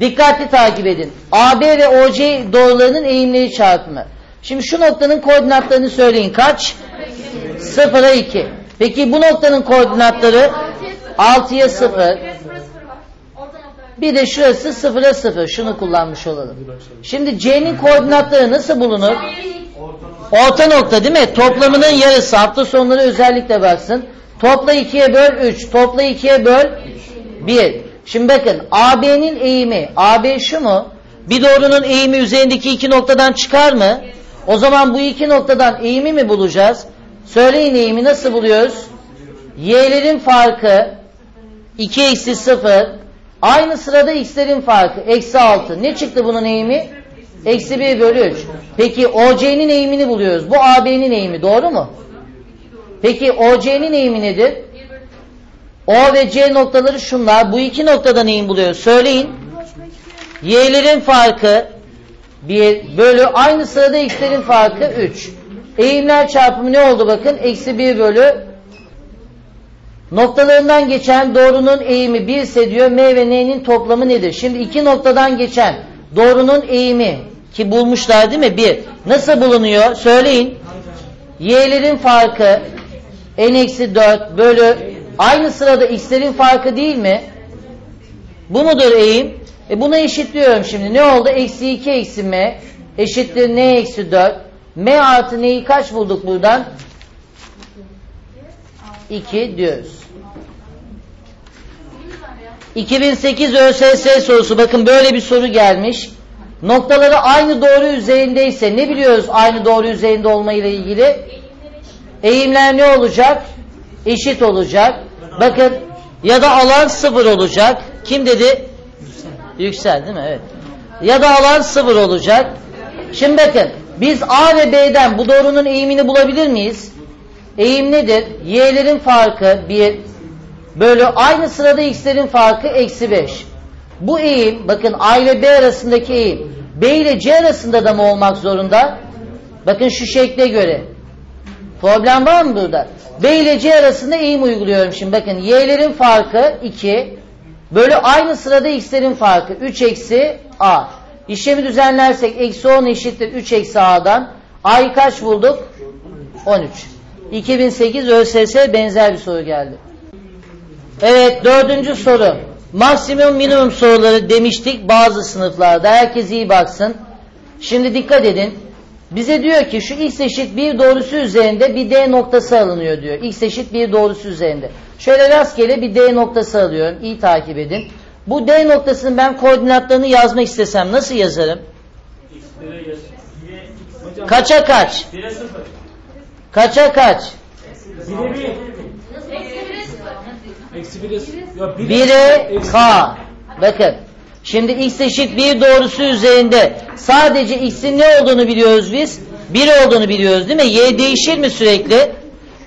Dikkatli takip edin. AB ve OC doğrularının eğimleri çarpımı. Şimdi şu noktanın koordinatlarını söyleyin. Kaç? 0'a 2. Peki bu noktanın koordinatları 6'ya 0. Burası sıfır var. Orta nokta. Bir de şurası 0'a 0. Şunu kullanmış olalım. Şimdi C'nin koordinatları nasıl bulunur? Orta nokta değil mi? Toplamının yarısı. Hafta sonları özellikle baksın. Topla 2'ye böl 3. Topla 2'ye böl 1. Şimdi bakın AB'nin eğimi. AB şu mu? Bir doğrunun eğimi üzerindeki iki noktadan çıkar mı? O zaman bu iki noktadan eğimi mi bulacağız? Söyleyin eğimi nasıl buluyoruz? Y'lerin farkı 2 eksi 0 aynı sırada x'lerin farkı eksi 6. Ne çıktı bunun eğimi? Eksi 1 bölü 3. Peki OC'nin eğimini buluyoruz. Bu AB'nin eğimi doğru mu? Peki OC'nin eğimi nedir? O ve C noktaları şunlar. Bu iki noktadan eğim buluyoruz. Söyleyin. Y'lerin farkı 1 bölü aynı sırada x'lerin farkı 3. Eğimler çarpımı ne oldu bakın? Eksi 1 bölü Noktalarından geçen doğrunun eğimi 1 ise diyor M ve N'nin toplamı nedir? Şimdi iki noktadan geçen doğrunun eğimi ki bulmuşlar değil mi? 1. Nasıl bulunuyor? Söyleyin. Y'lerin farkı n-4 bölü aynı sırada x'lerin farkı değil mi? Bu mudur eğim? E buna eşitliyorum şimdi. Ne oldu? Eksi 2 eksi m eşittir n eksi 4. m artı n'yi kaç bulduk buradan? 2 diyoruz. 2008 ÖSS sorusu bakın böyle bir soru gelmiş. Noktaları aynı doğru üzerindeyse ne biliyoruz aynı doğru üzerinde olmayla ilgili? Eğimler ne olacak? Eşit olacak. Bakın ya da alan sıfır olacak. Kim dedi? Yüksel değil mi? Evet. Ya da alan sıfır olacak. Şimdi bakın biz A ve B'den bu doğrunun eğimini bulabilir miyiz? Eğim nedir? Y'lerin farkı 1 bölü aynı sırada x'lerin farkı eksi 5. Bu eğim bakın A ile B arasındaki eğim B ile C arasında da mı olmak zorunda? Bakın şu şekle göre. Problem var mı burada? B ile C arasında eğim uyguluyorum şimdi. Bakın y'lerin farkı 2 bölü aynı sırada x'lerin farkı 3 eksi a. İşlemi düzenlersek eksi 10 eşittir 3 eksi a'dan. a'yı kaç bulduk? 13. 2008 ÖSS benzer bir soru geldi. Evet dördüncü soru. Maksimum minimum soruları demiştik bazı sınıflarda. Herkes iyi baksın. Şimdi dikkat edin. Bize diyor ki şu x eşit bir doğrusu üzerinde bir d noktası alınıyor diyor. x eşit bir doğrusu üzerinde. Şöyle rastgele bir d noktası alıyorum. İyi takip edin. Bu d noktasının ben koordinatlarını yazmak istesem nasıl yazarım? Kaça kaç? Kaça kaç? Bire bir. Eksi bire ya bire 1'e eksi- k. Bakın. Şimdi x eşit bir doğrusu üzerinde sadece x'in ne olduğunu biliyoruz biz? 1 olduğunu biliyoruz değil mi? Y değişir mi sürekli?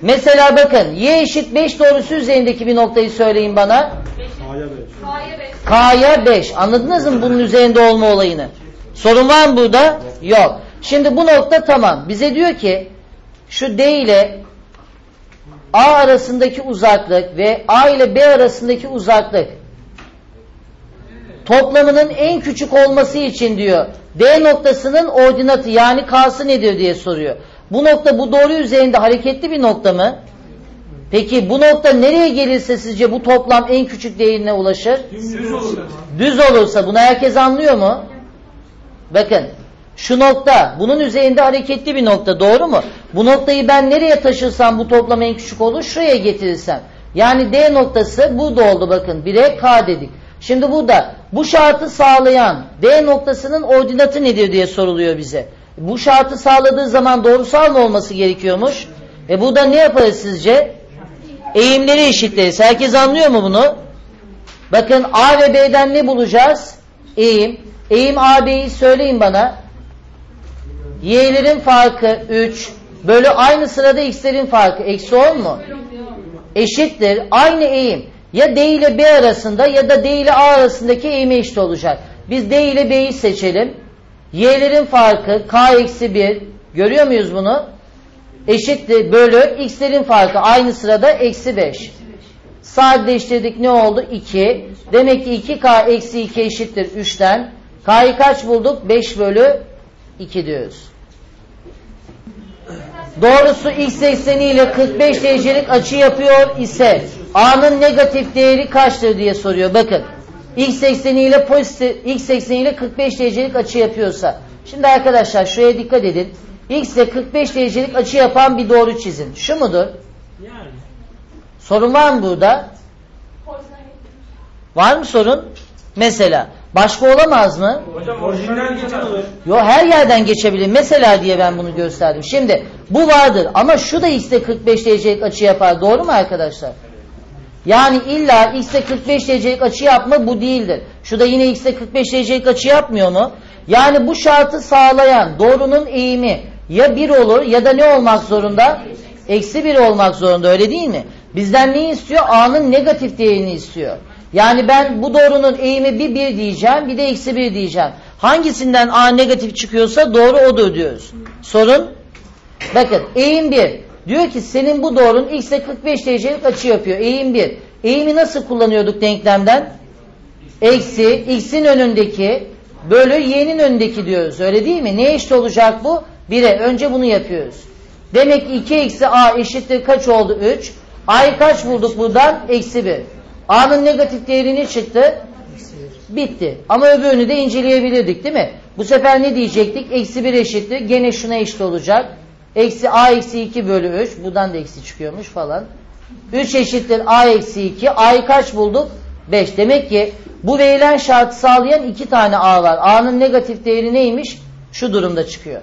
Mesela bakın y eşit 5 doğrusu üzerindeki bir noktayı söyleyin bana. K'ya 5. K'ya 5. Anladınız mı bunun üzerinde olma olayını? Sorun var mı burada? Yok. Şimdi bu nokta tamam. Bize diyor ki şu D ile A arasındaki uzaklık ve A ile B arasındaki uzaklık toplamının en küçük olması için diyor D noktasının ordinatı yani K'sı nedir diye soruyor. Bu nokta bu doğru üzerinde hareketli bir nokta mı? Peki bu nokta nereye gelirse sizce bu toplam en küçük değerine ulaşır? Düz olur. Düz olursa bunu herkes anlıyor mu? Bakın şu nokta bunun üzerinde hareketli bir nokta doğru mu? Bu noktayı ben nereye taşırsam bu toplam en küçük olur şuraya getirirsem. Yani D noktası burada oldu bakın 1'e K dedik. Şimdi burada bu şartı sağlayan D noktasının ordinatı nedir diye soruluyor bize. Bu şartı sağladığı zaman doğrusal mı olması gerekiyormuş? E burada ne yaparız sizce? Eğimleri eşitleriz. Herkes anlıyor mu bunu? Bakın A ve B'den ne bulacağız? Eğim. Eğim AB'yi söyleyin bana. Y'lerin farkı 3 bölü aynı sırada x'lerin farkı eksi 10 mu? Eşittir. Aynı eğim. Ya D ile B arasında ya da D ile A arasındaki eğime eşit olacak. Biz D ile B'yi seçelim. Y'lerin farkı K eksi 1. Görüyor muyuz bunu? Eşittir bölü x'lerin farkı aynı sırada eksi 5. Sadeleştirdik ne oldu? 2. Demek ki 2K eksi 2 eşittir 3'ten. K'yı kaç bulduk? 5 bölü 2 diyoruz. Doğrusu x ekseni ile 45 derecelik açı yapıyor ise A'nın negatif değeri kaçtır diye soruyor. Bakın. X ekseni ile pozitif x ekseni ile 45 derecelik açı yapıyorsa. Şimdi arkadaşlar şuraya dikkat edin. X ile 45 derecelik açı yapan bir doğru çizin. Şu mudur? Yani. Sorun var mı burada? Var mı sorun? Mesela. Başka olamaz mı? Hocam orijinden geçen olur. Yo her yerden geçebilir. Mesela diye ben bunu gösterdim. Şimdi bu vardır ama şu da x'te 45 derecelik açı yapar. Doğru mu arkadaşlar? Yani illa x'te 45 derecelik açı yapma bu değildir. Şu da yine x'te 45 derecelik açı yapmıyor mu? Yani bu şartı sağlayan doğrunun eğimi ya 1 olur ya da ne olmak zorunda? Eksi 1 olmak zorunda öyle değil mi? Bizden ne istiyor? A'nın negatif değerini istiyor. Yani ben bu doğrunun eğimi bir 1 diyeceğim bir de eksi 1 diyeceğim. Hangisinden A negatif çıkıyorsa doğru odur diyoruz. Sorun? Bakın eğim 1. Diyor ki senin bu doğrun x'e 45 derecelik açı yapıyor. Eğim 1. Eğimi nasıl kullanıyorduk denklemden? Eksi x'in önündeki bölü y'nin önündeki diyoruz. Öyle değil mi? Ne eşit olacak bu? 1'e. Önce bunu yapıyoruz. Demek ki 2 eksi a eşittir kaç oldu? 3. A'yı kaç bulduk buradan? Eksi 1. A'nın negatif değeri ne çıktı? Bitti. Ama öbürünü de inceleyebilirdik değil mi? Bu sefer ne diyecektik? Eksi 1 eşittir. Gene şuna eşit olacak. Eksi a eksi 2 bölü 3. Buradan da eksi çıkıyormuş falan. 3 eşittir a eksi 2. A'yı kaç bulduk? 5. Demek ki bu verilen şartı sağlayan iki tane a var. A'nın negatif değeri neymiş? Şu durumda çıkıyor.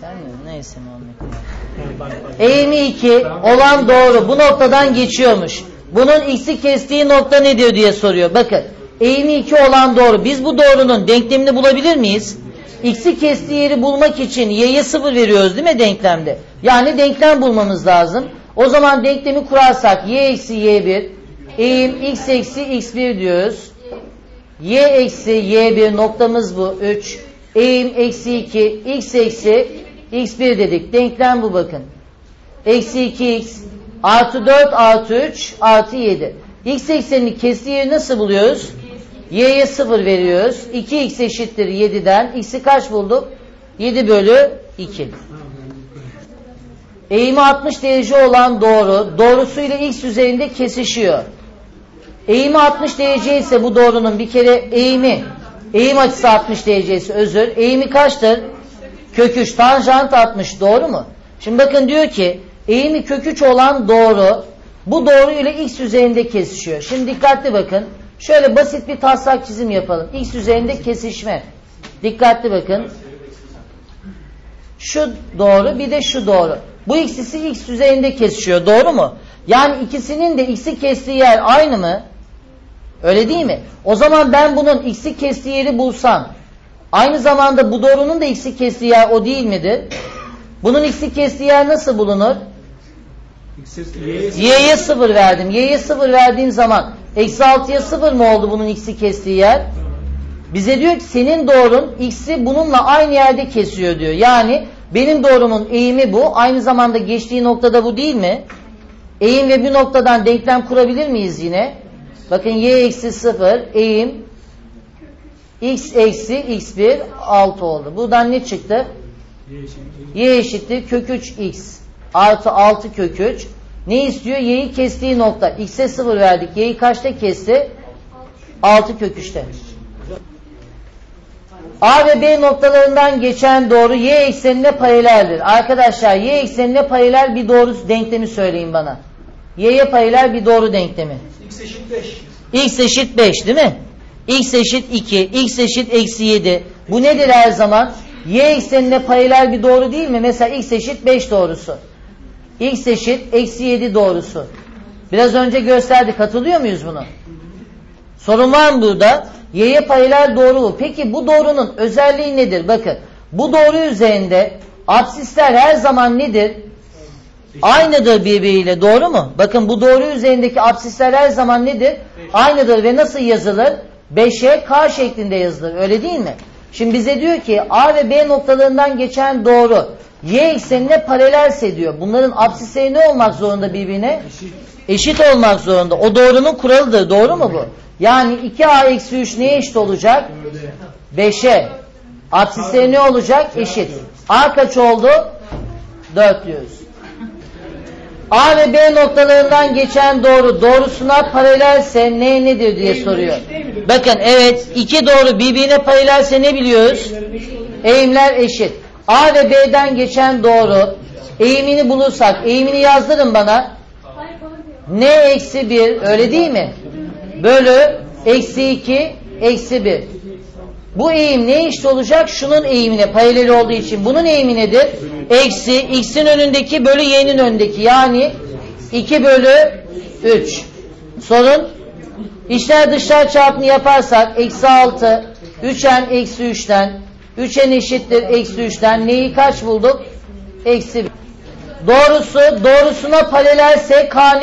Sen mi? Neyse Muhammed. Eğimi 2 olan doğru. Bu noktadan geçiyormuş. Bunun x'i kestiği nokta nedir diye soruyor. Bakın eğimi 2 olan doğru. Biz bu doğrunun denklemini bulabilir miyiz? X'i kestiği yeri bulmak için y'ye 0 veriyoruz değil mi denklemde? Yani denklem bulmamız lazım. O zaman denklemi kurarsak y eksi y1 eğim x eksi x1 diyoruz. y eksi y1 noktamız bu 3. Eğim eksi 2 x eksi x1 dedik. Denklem bu bakın. Eksi 2x artı 4 artı 3 artı 7. X eksenini kestiği yeri nasıl buluyoruz? Y'ye 0 veriyoruz. 2x eşittir 7'den. X'i kaç bulduk? 7 bölü 2. Eğimi 60 derece olan doğru, doğrusuyla x üzerinde kesişiyor. Eğimi 60 derece ise bu doğrunun bir kere eğimi, eğim açısı 60 derece ise özür, eğimi kaçtır? Kök 3, tanjant 60 doğru mu? Şimdi bakın diyor ki eğimi kök 3 olan doğru bu doğru ile x üzerinde kesişiyor. Şimdi dikkatli bakın. Şöyle basit bir taslak çizim yapalım. X üzerinde kesişme. Dikkatli bakın. Şu doğru bir de şu doğru. Bu ikisi x üzerinde kesişiyor. Doğru mu? Yani ikisinin de x'i kestiği yer aynı mı? Öyle değil mi? O zaman ben bunun x'i kestiği yeri bulsam aynı zamanda bu doğrunun da x'i kestiği yer o değil midir? Bunun x'i kestiği yer nasıl bulunur? Y'ye 0 verdim. Y'ye 0 verdiğim zaman eksi 6'ya 0 mı oldu bunun x'i kestiği yer? Bize diyor ki senin doğrun x'i bununla aynı yerde kesiyor diyor. Yani benim doğrumun eğimi bu. Aynı zamanda geçtiği noktada bu değil mi? Eğim ve bir noktadan denklem kurabilir miyiz yine? Bakın y eksi 0 eğim x eksi x1 6 oldu. Buradan ne çıktı? y eşittir kök 3 x artı 6 kök 3. Ne istiyor? Y'yi kestiği nokta. X'e 0 verdik. Y'yi kaçta kesti? 6 kök 3'te. A ve B noktalarından geçen doğru y eksenine paraleldir. Arkadaşlar y eksenine paralel bir doğru denklemi söyleyin bana. Y'ye paralel bir doğru denklemi. X eşit 5. X eşit 5 değil mi? X eşit 2, X eşit eksi 7. Bu nedir her zaman? Y eksenine paralel bir doğru değil mi? Mesela X eşit 5 doğrusu. X eşit eksi 7 doğrusu. Biraz önce gösterdik. Hatırlıyor muyuz bunu? Sorun var mı burada? Y'ye paralel doğru bu. Peki bu doğrunun özelliği nedir? Bakın bu doğru üzerinde absisler her zaman nedir? Aynıdır birbiriyle doğru mu? Bakın bu doğru üzerindeki absisler her zaman nedir? Aynıdır ve nasıl yazılır? 5'e K şeklinde yazılır öyle değil mi? Şimdi bize diyor ki A ve B noktalarından geçen doğru Y eksenine paralelse diyor. Bunların absisleri ne olmak zorunda birbirine? Eşit olmak zorunda. O doğrunun kuralıdır. Doğru mu bu? Yani 2a eksi 3 neye eşit olacak? 5'e. Apsisleri ne olacak? Eşit. A kaç oldu? 4 diyoruz. A ve B noktalarından geçen doğru doğrusuna paralelse ne nedir diye soruyor. Bakın evet iki doğru birbirine paralelse ne biliyoruz? Eğimler eşit. A ve B'den geçen doğru eğimini bulursak eğimini yazdırın bana. N eksi 1 öyle değil mi? Bölü eksi 2 eksi 1. Bu eğim ne eşit olacak? Şunun eğimine paralel olduğu için. Bunun eğimi nedir? Eksi x'in önündeki bölü y'nin önündeki. Yani 2 bölü 3. Sorun? İçler dışlar çarpımı yaparsak eksi 6 3n eksi 3'ten 3n eşittir eksi 3'ten neyi kaç bulduk? Eksi 1. Doğrusu doğrusuna paralelse k?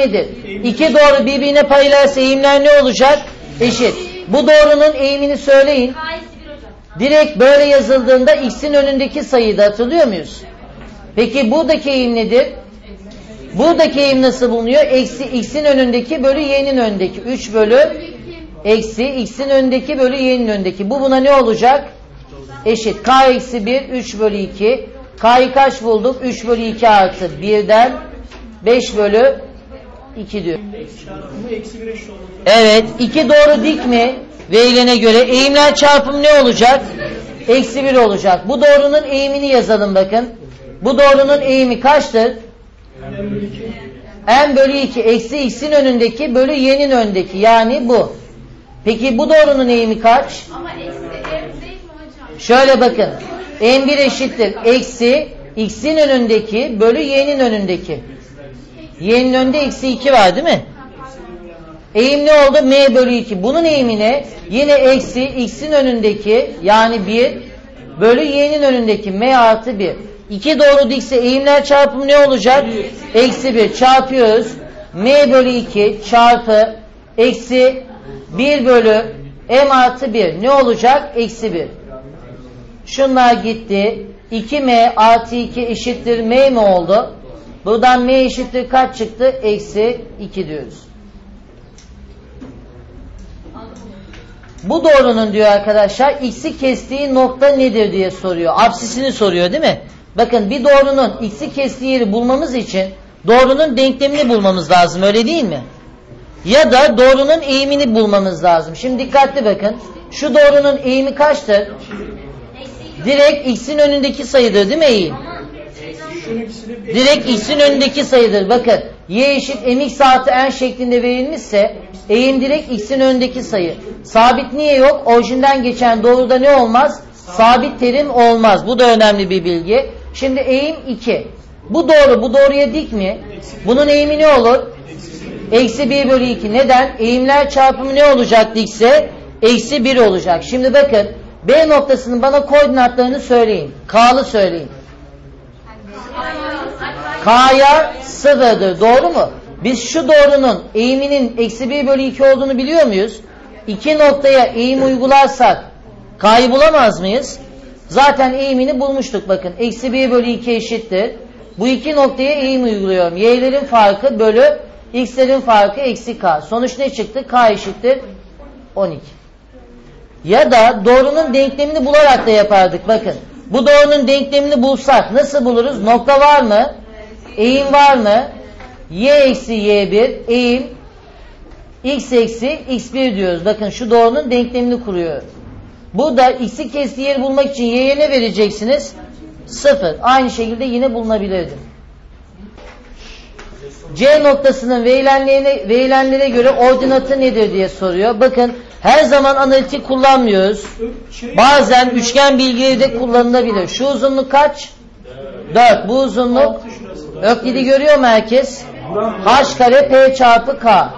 İki doğru birbirine paralelse eğimler ne olacak? Eşit. Bu doğrunun eğimini söyleyin. K eksi 1 hocam. Direkt böyle yazıldığında x'in önündeki sayıyı da hatırlıyor muyuz? Peki buradaki eğim nedir? Buradaki eğim nasıl bulunuyor? Eksi x'in önündeki bölü y'nin önündeki. 3 bölü eksi x'in önündeki bölü y'nin önündeki. Bu buna ne olacak? Eşit. K eksi 1 3 bölü 2. K'yı kaç bulduk? 3 bölü 2 artı 1'den 5 bölü 2 diyor. Çarpımı eksi 1 eşit oldu. Evet. iki doğru dik mi? Verilene göre eğimler çarpımı ne olacak? Eksi 1 olacak. Bu doğrunun eğimini yazalım bakın. Bu doğrunun eğimi kaçtır? N bölü 2 eksi x'in önündeki bölü y'nin önündeki yani bu. Peki bu doğrunun eğimi kaç? Ama eksi m değil mi hocam? Şöyle bakın. n1 eşittir eksi x'in önündeki bölü y'nin önündeki. Y'nin önünde eksi 2 var değil mi? Eğim ne oldu? m bölü 2. Bunun eğimine yine eksi x'in önündeki yani 1 bölü y'nin önündeki m artı 1. İki doğru dikse eğimler çarpımı ne olacak? Eksi 1 çarpıyoruz. m bölü 2 çarpı eksi 1 bölü m artı 1 ne olacak? Eksi 1. Şunlar gitti. 2m artı 2 eşittir m mi oldu? Buradan m eşittir kaç çıktı? Eksi 2 diyoruz. Bu doğrunun diyor arkadaşlar x'i kestiği nokta nedir diye soruyor. Apsisini soruyor değil mi? Bakın bir doğrunun x'i kestiği yeri bulmamız için doğrunun denklemini bulmamız lazım öyle değil mi? Ya da doğrunun eğimini bulmamız lazım. Şimdi dikkatli bakın. Şu doğrunun eğimi kaçtır? Direkt x'in önündeki sayıdır değil mi eğim? Direkt x'in önündeki sayıdır. Bakın y eşit mx artı n şeklinde verilmişse eğim direkt x'in önündeki sayı. Sabit niye yok? Orijinden geçen doğruda ne olmaz? Sabit terim olmaz. Bu da önemli bir bilgi. Şimdi eğim 2. Bu doğru. Bu doğruya dik mi? Bunun eğimi ne olur? Eksi 1 bölü 2. Neden? Eğimler çarpımı ne olacak dikse? Eksi 1 olacak. Şimdi bakın B noktasının bana koordinatlarını söyleyin. K'lı söyleyin. K'ya sıfırdır. Doğru mu? Biz şu doğrunun eğiminin eksi 1 bölü 2 olduğunu biliyor muyuz? İki noktaya eğim uygularsak K'yı bulamaz mıyız? Zaten eğimini bulmuştuk bakın. Eksi 1 bölü 2 eşittir. Bu iki noktaya eğim uyguluyorum. Y'lerin farkı bölü x'lerin farkı eksi K. Sonuç ne çıktı? K eşittir 12. Ya da doğrunun denklemini bularak da yapardık. Bakın. Bu doğrunun denklemini bulsak nasıl buluruz? Nokta var mı? Eğim var mı? Y eksi Y1 eğim x eksi x1 diyoruz. Bakın şu doğrunun denklemini kuruyor. Bu da x'i kestiği yeri bulmak için y'ye ne vereceksiniz? 0. Aynı şekilde yine bulunabilirdi. C noktasının verilenlerine, verilenlere göre ordinatı nedir diye soruyor. Bakın her zaman analitik kullanmıyoruz. Bazen üçgen bilgileri de kullanılabilir. Şu uzunluk kaç? 4. Bu uzunluk Öklidi görüyor mu herkes? H kare P çarpı K.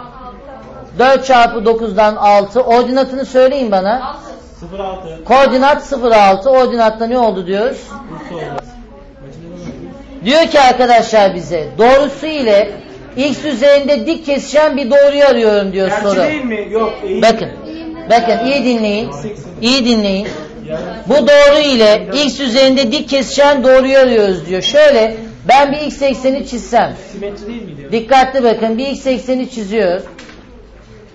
4 çarpı 9'dan 6. Ordinatını söyleyin bana. 06. Koordinat 06. Ordinatta ne oldu diyoruz? Diyor ki arkadaşlar bize doğrusu ile x üzerinde dik kesişen bir doğruyu arıyorum diyor Gerçi soru. değil mi? Yok. eğim. Bakın. Bakın iyi dinleyin. İyi dinleyin. Bu doğru ile x üzerinde dik kesişen doğruyu arıyoruz diyor. Şöyle Ben bir x ekseni çizsem. Simetri değil miydi? Dikkatli bakın bir x ekseni çiziyoruz.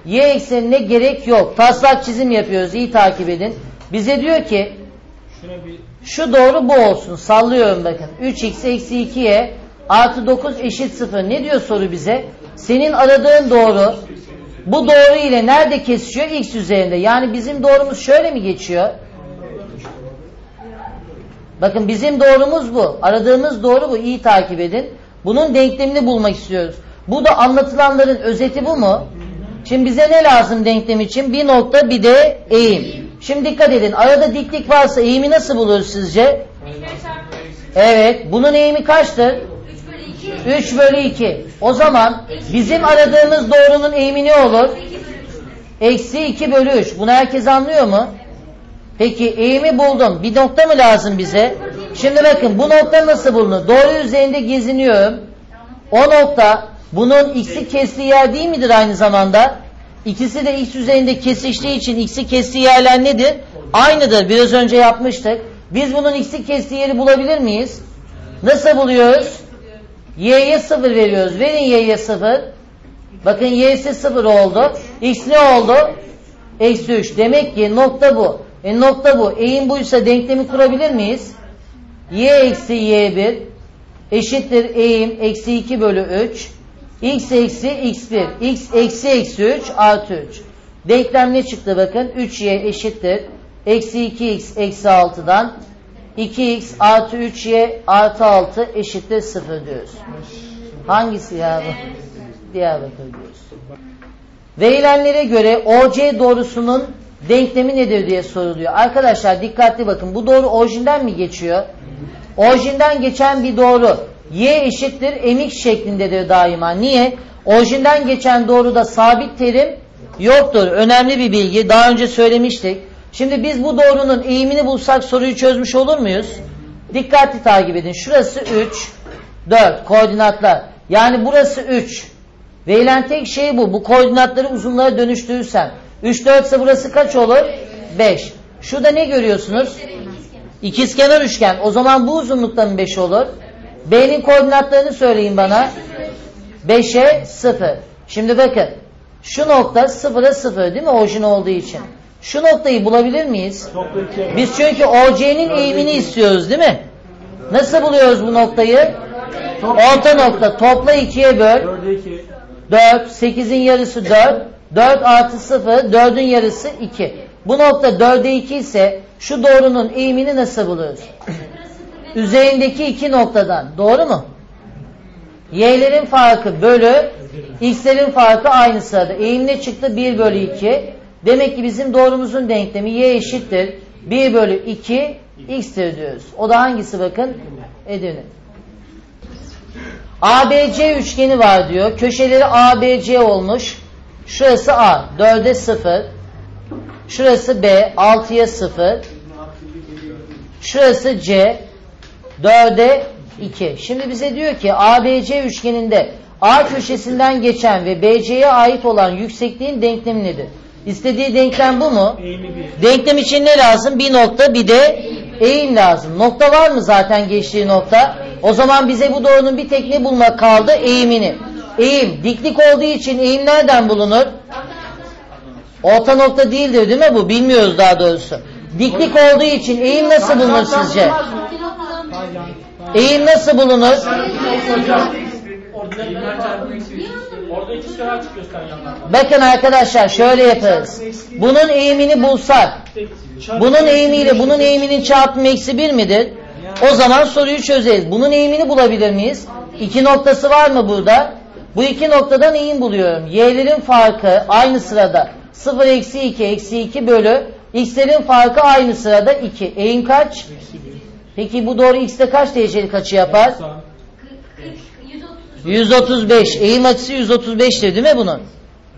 Y eksenine gerek yok. Taslak çizim yapıyoruz. İyi takip edin. Bize diyor ki Şuna bir şu doğru bu olsun. Sallıyorum bakın. 3x eksi 2y artı 9 eşit 0. Ne diyor soru bize? Senin aradığın doğru bu doğru ile nerede kesişiyor? X üzerinde. Yani bizim doğrumuz şöyle mi geçiyor? Bakın bizim doğrumuz bu. Aradığımız doğru bu. İyi takip edin. Bunun denklemini bulmak istiyoruz. Bu da anlatılanların özeti bu mu? Şimdi bize ne lazım denklem için? Bir nokta bir de eğim. Şimdi dikkat edin. Arada diklik varsa eğimi nasıl buluruz sizce? Evet. Bunun eğimi kaçtır? 3 bölü 2. O zaman bizim aradığımız doğrunun eğimi ne olur? Eksi 2 bölü 3. Bunu herkes anlıyor mu? Peki eğimi buldum. Bir nokta mı lazım bize? Şimdi bakın bu nokta nasıl bulunur? Doğru üzerinde geziniyorum. O nokta bunun x'i kestiği yer değil midir aynı zamanda? İkisi de x üzerinde kesiştiği için x'i kestiği yerler nedir? Aynıdır. Biraz önce yapmıştık. Biz bunun x'i kestiği yeri bulabilir miyiz? Nasıl buluyoruz? Y'ye 0 veriyoruz. Verin y'ye 0. Bakın y'si 0 oldu. X ne oldu? Eksi 3. Demek ki nokta bu. E nokta bu. Eğim buysa denklemi kurabilir miyiz? Y eksi Y1 eşittir eğim eksi 2 bölü 3. X eksi X1. X eksi eksi 3 artı 3. Denklem ne çıktı bakın? 3Y eşittir. Eksi 2X eksi 6'dan 2X artı 3Y artı 6 eşittir 0 diyoruz. Hangisi ya bu? Diyarbakır diyoruz. Verilenlere göre OC doğrusunun denklemi nedir diye soruluyor. Arkadaşlar dikkatli bakın. Bu doğru orijinden mi geçiyor? Orijinden geçen bir doğru y eşittir mx şeklindedir daima. Niye? Orijinden geçen doğruda sabit terim yoktur. Önemli bir bilgi. Daha önce söylemiştik. Şimdi biz bu doğrunun eğimini bulsak soruyu çözmüş olur muyuz? Dikkatli takip edin. Şurası 3, 4 koordinatlar. Yani burası 3. Verilen tek şey bu. Bu koordinatları uzunlara dönüştürürsem. 3, 4 ise burası kaç olur? 5. Şurada ne görüyorsunuz? İkizkenar üçgen. O zaman bu uzunlukta mı 5 olur? B'nin koordinatlarını söyleyin bana. 5'e 0. Şimdi bakın. Şu nokta 0'a 0 değil mi orijin olduğu için? Şu noktayı bulabilir miyiz? Biz çünkü OC'nin eğimini istiyoruz değil mi? Nasıl buluyoruz bu noktayı? Orta nokta. Topla 2'ye böl. 4'e 2. 4, 8'in yarısı 4, 4 artı 0, 4'ün yarısı 2. Bu nokta 4'e 2 ise şu doğrunun eğimini nasıl buluruz? Üzerindeki iki noktadan. Doğru mu? Y'lerin farkı bölü, x'lerin farkı aynı sırada. Eğim ne çıktı? 1 bölü 2. Demek ki bizim doğrumuzun denklemi y eşittir. 1 bölü 2 x'tir diyoruz. O da hangisi bakın? Edirne. ABC üçgeni var diyor. Köşeleri ABC olmuş. Şurası A. 4'e 0. Şurası B. 6'ya 0. Şurası C. 4'e 2. Şimdi bize diyor ki ABC üçgeninde A köşesinden geçen ve BC'ye ait olan yüksekliğin denklemi nedir? İstediği denklem bu mu? Eğimi 1. Denklem için ne lazım? Bir nokta bir de eğim lazım. Nokta var mı zaten geçtiği nokta? O zaman bize bu doğrunun bir tek ne bulmak kaldı? Eğimini. Eğim. Diklik olduğu için eğim nereden bulunur? Orta nokta değildir değil mi bu? Bilmiyoruz daha doğrusu. Diklik olduğu için eğim nasıl bulunur sizce? Eğim nasıl bulunur? Bakın arkadaşlar şöyle yaparız. Bunun eğimini bulsak, bunun eğimiyle bunun eğiminin çarpımı eksi bir midir? O zaman soruyu çözeriz. Bunun eğimini bulabilir miyiz? İki noktası var mı burada? Bu iki noktadan eğim buluyorum. Y'lerin farkı aynı sırada 0 eksi 2 eksi 2 bölü x'lerin farkı aynı sırada 2. Eğim kaç? Peki bu doğru x'te kaç derecelik açı yapar? 135. Eğim açısı 135'tir değil mi bunun?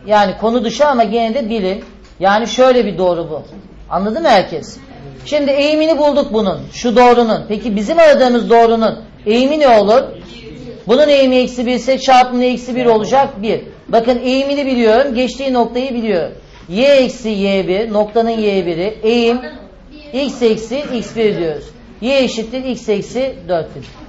Yani konu dışı ama gene de bilin. Yani şöyle bir doğru bu. Anladı mı herkes? Şimdi eğimini bulduk bunun. Şu doğrunun. Peki bizim aradığımız doğrunun eğimi ne olur? Bunun eğimi eksi 1 ise çarpımı eksi 1 olacak 1. Bakın eğimini biliyorum. Geçtiği noktayı biliyorum. Y eksi Y1 noktanın Y1'i eğim x eksi x1 diyoruz. Y eşittir x eksi 4'tür.